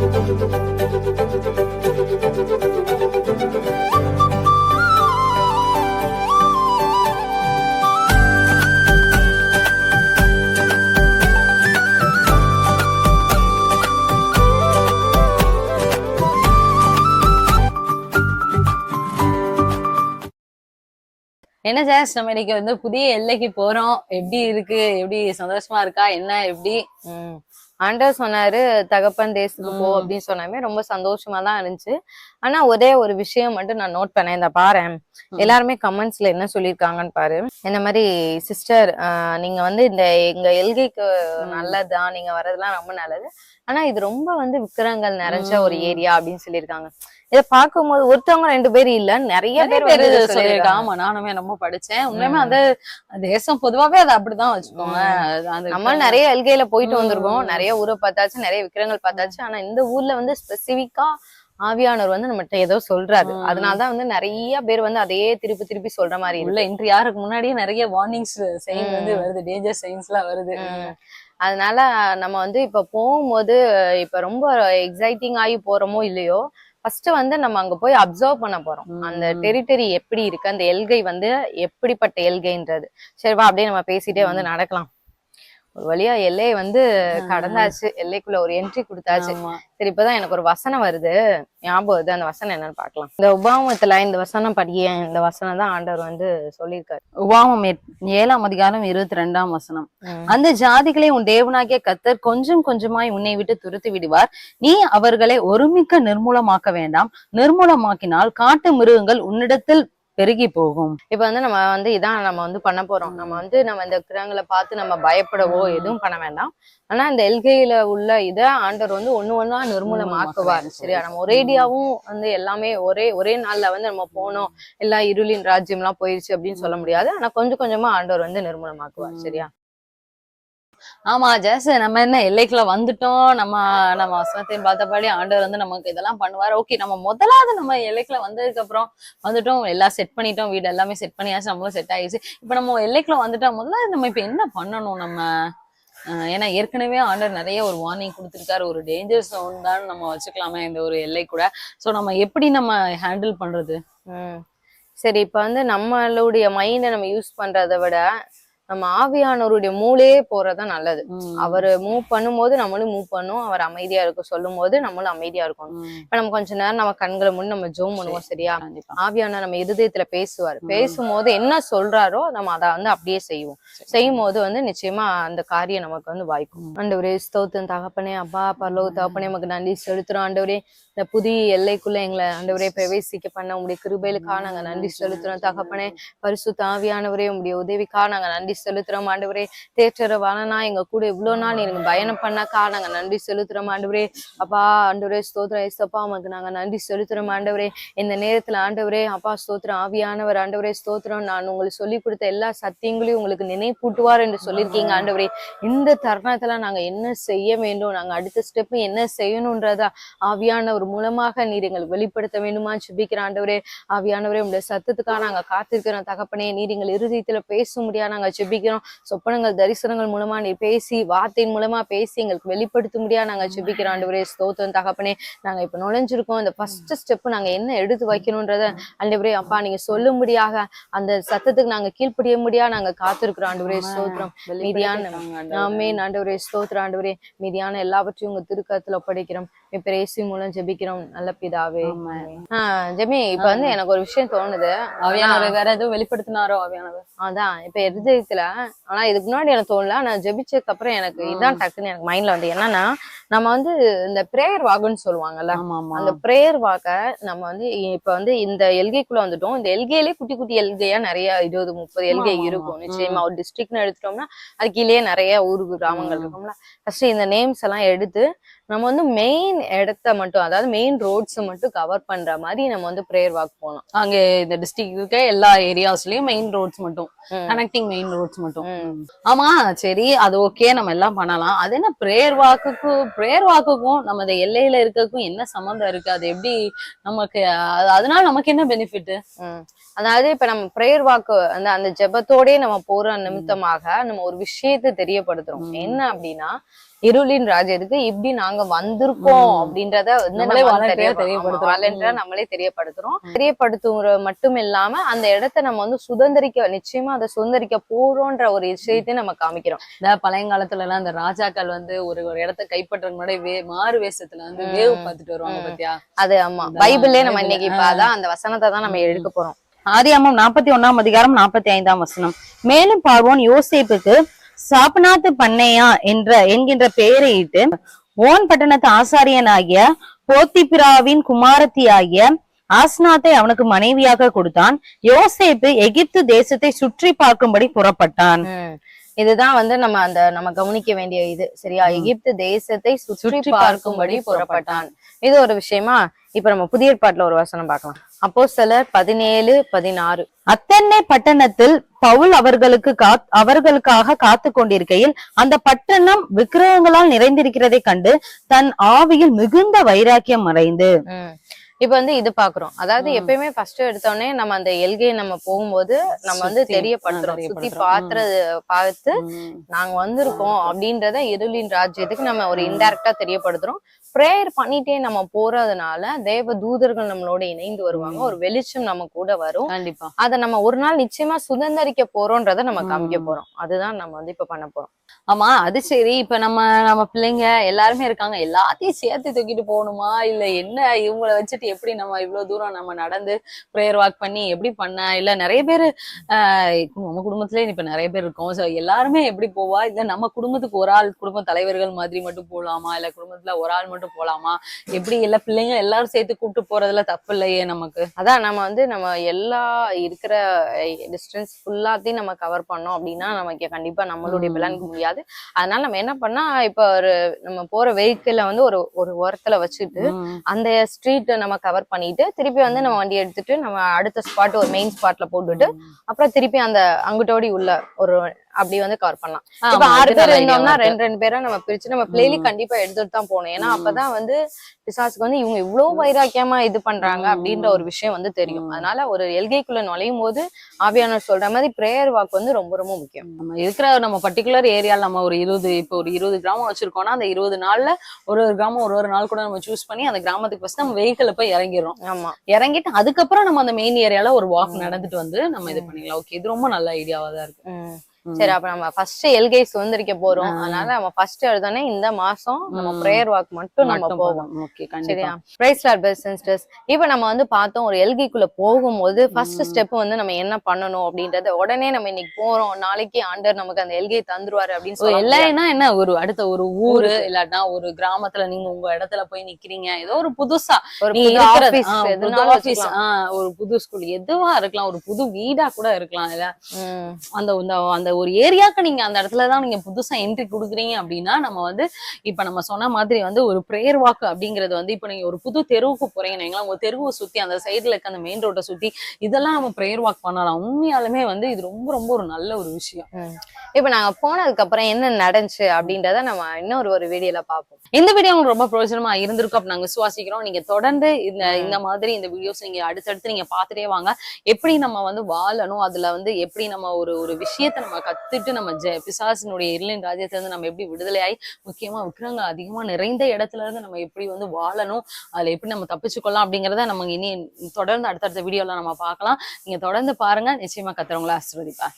என்ன ஜாஸ் நம்ம இன்னைக்கு வந்து புதிய எல்லைக்கு போறோம். எப்படி இருக்கு? எப்படி சந்தோஷமா இருக்கா? என்ன? எப்படி? ஆண்டவர் சொன்னாரு தகப்பன் தேசத்துக்கு போ. அப்படின்னு சொன்னாமே ரொம்ப சந்தோஷமா தான் இருந்துச்சு ஆனா ஒரே ஒரு விஷயம் மட்டும் நான் நோட் பண்ணேன் இந்த பாரேன் ம். எல்லாருமே கமெண்ட்ஸ்ல என்ன சொல்லியிருக்காங்கன்னு பாரு இந்த மாதிரி சிஸ்டர் நீங்க வந்து இந்த எங்க எல்கைக்கு. நல்லதுதான் நீங்க வர்றதெல்லாம் ரொம்ப நல்லது ஆனா இது ரொம்ப வந்து விக்கிரங்கள் நிறைஞ்ச ஒரு. ஏரியா அப்படின்னு சொல்லியிருக்காங்க இத பார்க்கும்போது ஒருத்தவங்க ரெண்டு பேர் இல்ல நிறைய பேர் சொல்லியிருக்காங்க ஆமா நானுமே ரொம்ப படிச்சேன் உண்மையுமே. அந்த தேசம் பொதுவாவே அது அப்படிதான் வச்சுக்கோங்க நம்ம நிறைய எல்கையில போயிட்டு. வந்திருக்கோம் நிறைய ஊரை பார்த்தாச்சு நிறைய விக்கிரங்கள் பார்த்தாச்சு ஆனா இந்த ஊர்ல வந்து ஸ்பெசிபிக்கா ஆவியானவர் வந்து நம்மகிட்ட ஏதோ சொல்றாரு. அதனாலதான் வந்து நிறைய பேர் வந்து அதையே திருப்பி திருப்பி சொல்ற மாதிரி இருக்கு இன்று யாருக்கு முன்னாடியே நிறைய வார்னிங்ஸ் சைன் வந்து. வருது டேஞ்சர் சைன்ஸ் எல்லாம் வருது. அதனால நம்ம வந்து இப்ப போகும்போது இப்ப ரொம்ப எக்ஸைட்டிங் ஆகி போறோமோ இல்லையோ ஃபர்ஸ்ட் வந்து நம்ம அங்க போய் அப்சர்வ் பண்ண போறோம். அந்த டெரிட்டரி எப்படி இருக்கு? அந்த எல்கை வந்து எப்படிப்பட்ட எல்கைன்றது. சரி வா அப்படியே நம்ம பேசிட்டே வந்து நடக்கலாம். ஒரு வழியா எல்லையை வந்து கடந்தாச்சு. எல்லைக்குள்ள ஒரு என்ட்ரி கொடுத்தாச்சு. சரி இப்பதான் எனக்கு ஒரு வசனம் வருது. ஞாபகம் வருது. அந்த வசனம் என்னன்னு பார்க்கலாம். இந்த உபாமத்துல இந்த வசனம் படிய இந்த வசனம் தான் ஆண்டவர் வந்து சொல்லியிருக்காரு. உபாமம் ஏழாம் அதிகாரம் இருபத்தி ரெண்டாம் வசனம். அந்த ஜாதிகளை உன் தேவனாகிய கத்தர் கொஞ்சம் கொஞ்சமாய் உன்னை விட்டு துரத்தி விடுவார். நீ அவர்களை ஒருமிக்க நிர்மூலமாக்க வேண்டாம். நிர்மூலமாக்கினால் காட்டு மிருகங்கள் உன்னிடத்தில் பெருகி போகும். இப்ப வந்து நம்ம வந்து இதான் நம்ம வந்து பண்ண போறோம். நம்ம வந்து நம்ம இந்த கிரகங்களை பார்த்து நம்ம பயப்படவோ. எதுவும் பண்ண வேண்டாம். ஆனா இந்த எல்கையில உள்ள இத ஆண்டவர் வந்து ஒண்ணு ஒண்ணா நிர்மூலமாக்குவார். சரியா? நம்ம ஒரேடியாவும் வந்து எல்லாமே ஒரே ஒரே நாள்ல வந்து நம்ம போனோம். எல்லா இருளின் ராஜ்யம் எல்லாம் போயிருச்சு அப்படின்னு சொல்ல முடியாது. ஆனா கொஞ்சம் கொஞ்சமா ஆண்டவர் வந்து நிர்மூலமாக்குவார். சரியா? ஆமா ஜெஸ் நம்ம என்ன எல்லைக்குள்ள வந்துட்டோம். நம்ம நம்ம வசனத்தையும் பார்த்தபடி ஆண்டவர் வந்து நமக்கு இதெல்லாம் பண்ணுவார். ஓகே நம்ம முதலாவது நம்ம எல்லைக்குள்ள வந்ததுக்கு அப்புறம் வந்துட்டோம். எல்லாம் செட் பண்ணிட்டோம். வீடு எல்லாமே செட் பண்ணியாச்சு. நம்மளும் செட் ஆயிடுச்சு. இப்ப நம்ம எல்லைக்குள்ள வந்துட்டோம் முதல்ல நம்ம இப்ப என்ன பண்ணணும் நம்ம? ஏன்னா ஏற்கனவே ஆண்டர் நிறைய ஒரு வார்னிங் கொடுத்துருக்காரு. ஒரு டேஞ்சர் சவுண்ட் தான் நம்ம வச்சுக்கலாமே இந்த ஒரு எல்லை கூட. சோ நம்ம எப்படி நம்ம ஹேண்டில் பண்றது? சரி இப்ப வந்து நம்மளுடைய மைண்டை நம்ம யூஸ் பண்றதை விட நம்ம ஆவியானவருடைய மூளையே போறதுதான் நல்லது. அவர் மூவ் பண்ணும்போது நம்மளும் மூவ் பண்ணும். அவர் அமைதியா இருக்க சொல்லும் போது நம்மளும் அமைதியா இருக்கணும். இப்ப நம்ம கொஞ்ச நேரம் நம்ம கண்களை முன் நம்ம ஜோம் பண்ணுவோம் சரியா? ஆவியான நம்ம இருதயத்துல பேசுவார். பேசும்போது என்ன சொல்றாரோ நம்ம அதை வந்து அப்படியே செய்வோம். செய்யும் போது வந்து நிச்சயமா அந்த காரியம் நமக்கு வந்து வாய்க்கும். ஆண்டவரே ஸ்தோத்திரம் தகப்பனே அப்பா பரலோக தகப்பனே நமக்கு நன்றி செலுத்துறோம். ஆண்டவரே இந்த புதிய எல்லைக்குள்ள எங்களை ஆண்டவரே பிரவேசிக்க பண்ண உங்களுடைய கிருபையிலுக்காக நாங்க நன்றி செலுத்துறோம். தகப்பனே பரிசுத்த ஆவியானவரே உங்களுடைய உதவிக்காக நாங்க நன்றி செலுத்துறோம் ஆண்டவரே. தேற்றர வாழனா எங்க கூட இவ்வளவு நாள் எனக்கு பயணம் பண்ணக்கா நாங்க நன்றி செலுத்துறோம் ஆண்டவரே. அப்பா ஆண்டவரே ஸ்தோத்ரா ஏசப்பா உமக்கு நாங்க நன்றி செலுத்துறோம் ஆண்டவரே. இந்த நேரத்துல ஆண்டவரே அப்பா ஸ்தோத்திரம் ஆவியானவர் ஆண்டவரே ஸ்தோத்திரம். நான் உங்களுக்கு சொல்லி கொடுத்த எல்லா சத்தியங்களையும் உங்களுக்கு நினைப்பூட்டுவார் என்று சொல்லியிருக்கீங்க ஆண்டவரே. இந்த தருணத்துல நாங்க என்ன செய்ய வேண்டும்? நாங்க அடுத்த ஸ்டெப் என்ன செய்யணும்ன்றதா ஆவியானவர் மூலமாக நீர் எங்களுக்கு வெளிப்படுத்த வேண்டுமா சுபிக்கிற ஆண்டவரே. ஆவியானவரே உங்களுடைய சத்தத்துக்காக நாங்க காத்திருக்கிறோம் தகப்பனே. நீர் எங்கள் இருதயத்துல பேச முடியாது நாங்க சுபிக்கிறோம். சொப்பனங்கள் தரிசனங்கள் மூலமா நீ பேசி வார்த்தையின் மூலமா பேசி எங்களுக்கு வெளிப்படுத்த முடியா நாங்க சுபிக்கிறோம். ஆண்டவரே ஸ்தோத்திரம் தகப்பனே நாங்க இப்ப நுழைஞ்சிருக்கோம். இந்த ஃபர்ஸ்ட் ஸ்டெப் நாங்க என்ன எடுத்து வைக்கணும்ன்றத ஆண்டவரே அப்பா நீங்க சொல்லும்படியாக அந்த சத்தத்துக்கு நாங்க கீழ்ப்படிய முடியா நாங்க காத்திருக்கிறோம். ஆண்டவரே ஸ்தோத்திரம். மீதியான ஆமே ஆண்டவரே ஸ்தோத்திரம். ஆண்டவரே மீதியான எல்லாவற்றையும் உங்க திருக்கரத்துல ஒப்படைக்கிறோம். இப்ப பேசி மூலம் ஜெபிக்கிறோம் நல்ல பிதாவே. ஜெமி இப்ப வந்து எனக்கு ஒரு விஷயம் தோணுது. அவையானவர் வேற எதுவும் வெளிப்படுத்தினாரோ அவையானவர். அதான் இப்ப இருதயத்துல ஆனா இதுக்கு முன்னாடி எனக்கு தோணல நான் ஜெபிச்சதுக்கு அப்புறம் எனக்கு இதான் டக்குன்னு எனக்கு மைண்ட்ல வந்து என்னன்னா நம்ம வந்து இந்த பிரேயர் வாகுன்னு சொல்லுவாங்கல்ல அந்த பிரேயர் வாக்க நம்ம வந்து இப்ப வந்து இந்த எல்கைக்குள்ள வந்துட்டோம். இந்த எல்கையிலே குட்டி குட்டி எல்கையா நிறைய இருபது முப்பது எல்கை. இருக்கும். நிச்சயமா ஒரு டிஸ்ட்ரிக்ட்னு எடுத்துட்டோம்னா அது கீழே நிறைய ஊர் கிராமங்கள். இருக்கும்ல. ஃபர்ஸ்ட் இந்த நேம்ஸ் எல்லாம் எடுத்து நம்ம வந்து மெயின் இடத்த மட்டும் அதாவது மெயின் ரோட்ஸ் மட்டும் கவர் பண்ற மாதிரி நம்ம வந்து பிரேயர் வாக் போகலாம் அங்க இந்த டிஸ்ட்ரிக்ட் எல்லா ஏரியாஸ்லயும் மெயின் ரோட்ஸ் மட்டும். கனெக்டிங் மெயின் ரோட்ஸ் மட்டும். ஆமா சரி அது ஓகே நம்ம எல்லாம் பண்ணலாம் அது என்ன பிரேயர் வாக்குக்கும் பிரேயர் வாக்குக்கும் நம்ம இந்த எல்லையில இருக்கக்கும் என்ன சம்மந்தம் இருக்கு அது எப்படி நமக்கு அது- அதனால நமக்கு என்ன பெனிஃபிட். அதாவது இப்ப நம்ம பிரேயர் வாக்கு அந்த அந்த ஜெபத்தோடயே நம்ம போற நிமித்தமாக நம்ம ஒரு விஷயத்தை தெரியப்படுத்துறோம். என்ன அப்படின்னா இருளின் ராஜ்யத்துக்கு இப்படி நாங்க வந்திருக்கோம். அப்படின்றத நம்மளே volunteer-ஆ நம்மளே தெரியப்படுத்துறோம் தெரியப்படுத்துற மட்டும் இல்லாம அந்த இடத்த நம்ம வந்து சுதந்திரிக்க நிச்சயமா அதை சுதந்திரிக்க போறோம்ன்ற ஒரு விஷயத்தையும் நம்ம காமிக்கிறோம் இந்த பழையங்காலத்துல எல்லாம் இந்த ராஜாக்கள் வந்து ஒரு ஒரு இடத்த கைப்பற்றதுக்கு முன்னாடி வே மாறு வேஷத்துல வந்து. வேவு பார்த்துட்டு வருவாங்க. பாத்தியா அது ஆமா அதான் பைபிளே நம்ம. இன்னைக்கு இப்ப அதான் அந்த வசனத்தை தான் நம்ம. எடுக்க போறோம் ஆதியாமம் நாற்பத்தி ஒண்ணாம் அதிகாரம் நாற்பத்தி ஐந்தாம் வசனம் மேலும் பார்வோன் யோசேப்புக்கு சாப்பநாத்து பண்ணையா என்ற என்கின்ற பெயரையிட்டு ஓன் பட்டணத்து ஆசாரியனாகிய போத்திபிராவின் குமாரத்தியாகிய ஆஸ்நாத்தை அவனுக்கு மனைவியாக கொடுத்தான். யோசேப்பு எகிப்து தேசத்தை சுற்றி பார்க்கும்படி புறப்பட்டான். இதுதான் வந்து நம்ம அந்த நம்ம கவனிக்க வேண்டிய இது சரியா. எகிப்து தேசத்தை சுற்றி பார்க்கும்படி புறப்பட்டான். இது ஒரு விஷயமா? இப்ப நம்ம புதிய ஏற்பாட்டுல ஒரு வசனம் பார்க்கலாம். அப்போ சிலர் பதினேழு பதினாறு. அத்தனை பட்டணத்தில் பவுல் அவர்களுக்கு காத் அவர்களுக்காக காத்து கொண்டிருக்கையில் அந்த பட்டணம் விக்கிரகங்களால் நிறைந்திருக்கிறதை கண்டு தன் ஆவியில் மிகுந்த வைராக்கியம் அடைந்து ம். இப்ப வந்து இது பாக்குறோம். அதாவது. எப்பயுமே ஃபர்ஸ்ட் எடுத்தோடனே நம்ம அந்த எல்கையை நம்ம போகும்போது நம்ம வந்து தெரியப்படுத்துறோம். சுத்தி. பாத்துறது பார்த்து நாங்க வந்திருக்கோம் அப்படின்றத இருளின் ராஜ்யத்துக்கு நம்ம ஒரு இன்டைரக்டா தெரியப்படுத்துறோம். ப்ரேயர் பண்ணிட்டே நம்ம போறதுனால தேவ தூதர்கள் நம்மளோட இணைந்து வருவாங்க. ஒரு வெளிச்சம் நம்ம கூட வரும். கண்டிப்பா. அத நம்ம ஒரு நாள் நிச்சயமா சுதந்திரிக்க போறோம்ன்றத நம்ம காமிக்க. போறோம். அதுதான் நம்ம வந்து இப்ப பண்ண போறோம். ஆமா அது சரி. இப்ப நம்ம நம்ம பிள்ளைங்க எல்லாருமே இருக்காங்க. எல்லாத்தையும் சேர்த்து தூக்கிட்டு போகணுமா? இல்ல என்ன? இவங்கள வச்சுட்டு எப்படி நம்ம இவ்வளவு தூரம் நம்ம நடந்து ப்ரேயர் வாக் பண்ணி எப்படி பண்ண? இல்ல நிறைய பேரு நம்ம குடும்பத்திலே இப்ப நிறைய பேர் இருக்கோம். சோ எல்லாருமே எப்படி போவா? இல்ல நம்ம குடும்பத்துக்கு ஒரு ஆள் குடும்ப தலைவர்கள் மாதிரி மட்டும் போலாமா? இல்ல குடும்பத்துல ஒரு ஆள் மட்டும் போலாமா எப்படி இல்ல பிள்ளைங்க எல்லாரும் சேர்த்து கூப்பிட்டு போறதுல தப்பு இல்லையே நமக்கு அதான் நம்ம வந்து நம்ம எல்லா இருக்கிற டிஸ்டன்ஸ் ஃபுல்லாத்தையும் நம்ம கவர் பண்ணோம் அப்படின்னா நமக்கு கண்டிப்பா நம்மளுடைய. பிளானுக்கு முடியாது அதனால நம்ம என்ன பண்ணா இப்ப ஒரு நம்ம போற வெஹிக்கிள வந்து ஒரு ஒரு ஓரத்துல வச்சுட்டு. அந்த ஸ்ட்ரீட் நம்ம கவர் பண்ணிட்டு திருப்பி வந்து நம்ம வண்டி எடுத்துட்டு நம்ம அடுத்த ஸ்பாட் ஒரு மெயின் ஸ்பாட்ல போட்டுட்டு அப்புறம் திருப்பி அந்த அங்குட்டோடி உள்ள ஒரு அப்படி வந்து கவர் பண்ணலாம் இப்ப ஆறு பேர் இருந்தோம்னா. ரெண்டு ரெண்டு பேரா நம்ம பிரிச்சு நம்ம பிளேலி. கண்டிப்பா எடுத்துட்டு தான் போகணும் ஏன்னா. அப்பதான் வந்து பிசாசுக்கு வந்து இவங்க இவ்வளவு வைராக்கியமா இது பண்றாங்க. அப்படின்ற ஒரு விஷயம் வந்து தெரியும். அதனால ஒரு எல்கைக்குள்ள நுழையும் போது ஆவியானவர் சொல்ற மாதிரி பிரேயர் வாக் வந்து ரொம்ப ரொம்ப முக்கியம் நம்ம இருக்கிற நம்ம பர்டிகுலர் ஏரியால நம்ம ஒரு இருபது இப்போ ஒரு இருபது கிராமம் வச்சிருக்கோம்னா அந்த இருபது நாள்ல ஒரு ஒரு கிராமம் ஒரு ஒரு நாள் கூட நம்ம சூஸ் பண்ணி அந்த கிராமத்துக்கு ஃபர்ஸ்ட் நம்ம வெஹிக்கிள் போய் இறங்கிடுறோம் ஆமா இறங்கிட்டு அதுக்கப்புறம் நம்ம அந்த மெயின் ஏரியால ஒரு வாக். நடந்துட்டு வந்து நம்ம இது. பண்ணிக்கலாம் ஓகே இது ரொம்ப நல்ல ஐடியாவா தான் இருக்கு. சரி அப்ப நம்ம ஃபர்ஸ்ட் எல்கை சுதந்திரிக்க போறோம். அதனால நம்ம ஃபர்ஸ்ட் எடுத்தோடனே இந்த மாசம் நம்ம. பிரேயர் வாக் மட்டும் நம்ம போவோம் சரியா பிரைஸ் லார்ட் பிரதர்ஸ் சிஸ்டர்ஸ் இப்போ நம்ம வந்து பார்த்தோம் ஒரு எல்கைக்குள்ள போகும்போது ஃபர்ஸ்ட். ஸ்டெப் வந்து நம்ம என்ன பண்ணணும் அப்படின்றத உடனே நம்ம இன்னைக்கு போறோம் நாளைக்கு ஆண்டர் நமக்கு அந்த எல்கையை தந்துருவாரு அப்படின்னு சொல்ல. எல்லாம்னா என்ன ஒரு அடுத்த ஒரு ஊரு. இல்லாட்டா ஒரு கிராமத்துல நீங்க உங்க இடத்துல போய் நிக்கிறீங்க ஏதோ ஒரு புதுசா ஒரு புது ஸ்கூல் எதுவா இருக்கலாம் ஒரு புது வீடா கூட இருக்கலாம் இல்ல. அந்த அந்த அந்த ஒரு ஏரியாவுக்கு நீங்க அந்த இடத்துல தான் நீங்க புதுசா என்ட்ரி கொடுக்குறீங்க அப்படின்னா நம்ம வந்து இப்ப நம்ம சொன்ன மாதிரி வந்து ஒரு பிரேயர் வாக் அப்படிங்கிறது வந்து இப்ப நீங்க ஒரு புது தெருவுக்கு போறீங்கன்னு உங்க தெருவை சுத்தி அந்த சைடுல இருக்க அந்த மெயின் ரோட்டை சுத்தி இதெல்லாம் நம்ம பிரேயர் வாக் பண்ணலாம். உண்மையாலுமே வந்து இது ரொம்ப ரொம்ப ஒரு நல்ல ஒரு விஷயம். இப்ப நாங்க போனதுக்கு அப்புறம் என்ன நடந்துச்சு அப்படின்றத நம்ம இன்னொரு ஒரு வீடியோல பார்ப்போம். இந்த வீடியோ உங்களுக்கு ரொம்ப பிரயோஜனமா இருந்திருக்கும் அப்படி நாங்க விசுவாசிக்கிறோம். நீங்க தொடர்ந்து இந்த. இந்த மாதிரி இந்த வீடியோஸ் நீங்க அடுத்தடுத்து நீங்க பாத்துட்டே வாங்க. எப்படி நம்ம வந்து வாழணும் அதுல வந்து எப்படி நம்ம ஒரு ஒரு விஷயத்த நம்ம கத்துட்டு நம்ம ஜெ பிசாசினுடைய இருளின் ராஜ்யத்துல இருந்து நம்ம எப்படி விடுதலையாய் முக்கியமா விக்ரங்க அதிகமா நிறைந்த இடத்துல இருந்து நம்ம எப்படி வந்து வாழணும் அதுல எப்படி நம்ம தப்பிச்சுக்கொள்ளலாம் அப்படிங்கறத நம்ம இனி தொடர்ந்து அடுத்தடுத்த வீடியோல நம்ம பார்க்கலாம். நீங்க தொடர்ந்து பாருங்க. நிச்சயமா கத்துறவங்கள ஆசிர்வதிப்பா